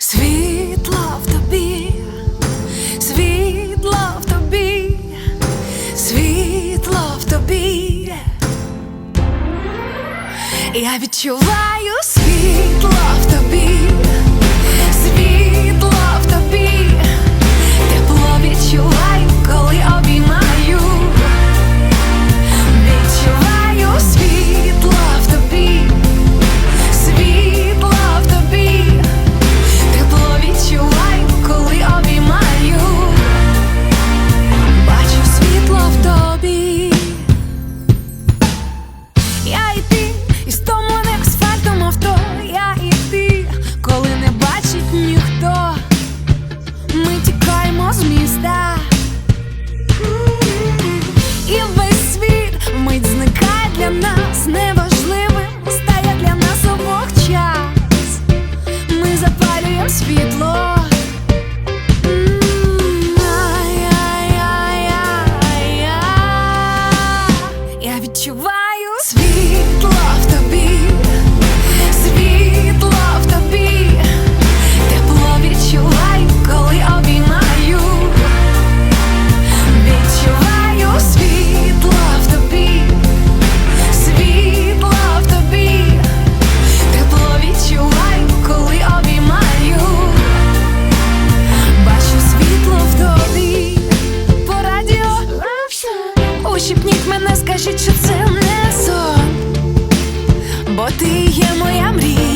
Світло в тобі, світло в тобі, світло в тобі. Я відчуваю світло в тобі. відчуваю світло. Зупиніть мене, скажіть, що це не сон, бо ти є моя мрія.